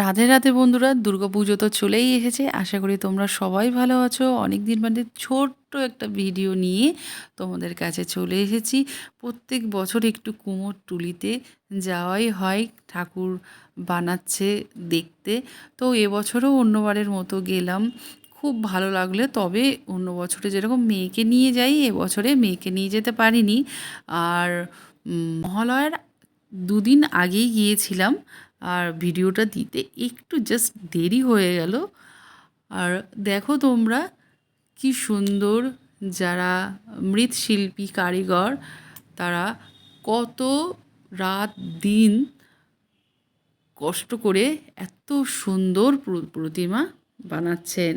রাধে রাধে বন্ধুরা দুর্গাপুজো তো চলেই এসেছে। আশা করি তোমরা সবাই ভালো আছো। অনেক দিন বাদে ছোট্ট একটা ভিডিও নিয়ে তোমাদের কাছে চলে এসেছি। প্রত্যেক বছর একটু কুমোর টুলিতে যাওয়াই হয়, ঠাকুর বানাচ্ছে দেখতে। তো এবছরও অন্যবারের মতো গেলাম। খুব ভালো লাগলে, তবে অন্য বছরে যেরকম মেয়েকে নিয়ে যাই এবছরে মেয়েকে নিয়ে যেতে পারিনি। আর মহালয়ার দুদিন আগেই গিয়েছিলাম আর ভিডিওটা দিতে একটু জাস্ট দেরি হয়ে গেল। আর দেখো তোমরা কি সুন্দর যারা মৃৎশিল্পী কারিগর, তারা কত রাত দিন কষ্ট করে এত সুন্দর প্রতিমা বানাচ্ছেন।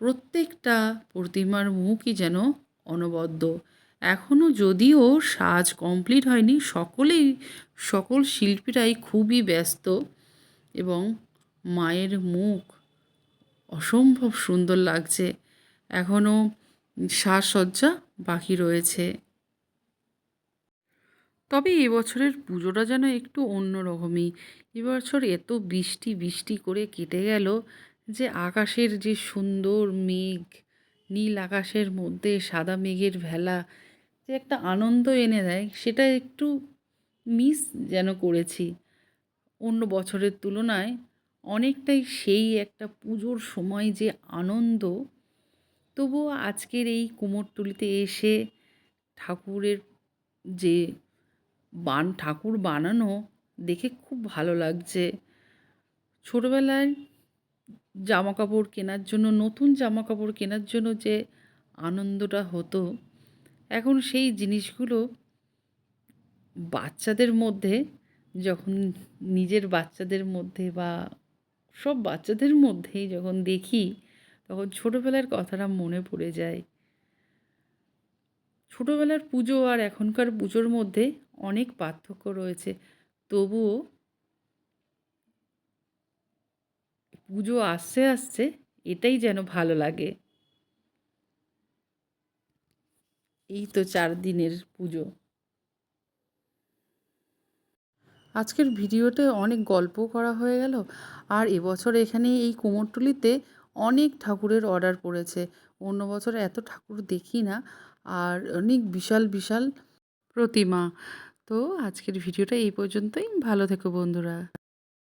প্রত্যেকটা প্রতিমার মুখই যেন অনবদ্য। এখনও যদিও সাজ কমপ্লিট হয়নি, সকলেই, সকল শিল্পীরাই খুবই ব্যস্ত এবং মায়ের মুখ অসম্ভব সুন্দর লাগছে। এখনও সাজসজ্জা বাকি রয়েছে। তবে এবছরের পুজোটা যেন একটু অন্যরকমই এবছর এত বৃষ্টি বৃষ্টি করে কেটে গেল যে আকাশের যে সুন্দর মেঘ, নীল আকাশের মধ্যে সাদা মেঘের ভেলা যে একটা আনন্দ এনে দেয়, সেটা একটু মিস যেন করেছি। অন্য বছরের তুলনায় অনেকটাই সেই একটা পুজোর সময় যে আনন্দ। তবুও আজকের এই কুমোরটুলিতে এসে ঠাকুরের যে বান, ঠাকুর বানানো দেখে খুব ভালো লাগছে। ছোটোবেলায় জামা কাপড় কেনার জন্য, নতুন জামা কাপড় কেনার জন্য যে আনন্দটা হতো এখন সেই জিনিসগুলো বাচ্চাদের মধ্যে, যখন নিজের বাচ্চাদের মধ্যে বা সব বাচ্চাদের মধ্যেই যখন দেখি, তখন ছোটোবেলার কথাটা মনে পড়ে যায়। ছোটোবেলার পুজো আর এখনকার পুজোর মধ্যে অনেক পার্থক্য রয়েছে। তবুও পুজো আসছে আসছে এটাই যেন ভালো লাগে। এই তো চার দিনের পুজো। আজকের ভিডিওতে অনেক গল্প করা হয়ে গেল, আর এবছর এখানে এই কুমোরটুলিতে অনেক ঠাকুরের অর্ডার পড়েছে। অন্য বছর এত ঠাকুর দেখি না, আর অনেক বিশাল বিশাল প্রতিমা। তো আজকের ভিডিওটা এই পর্যন্তই। ভালো থেকো বন্ধুরা।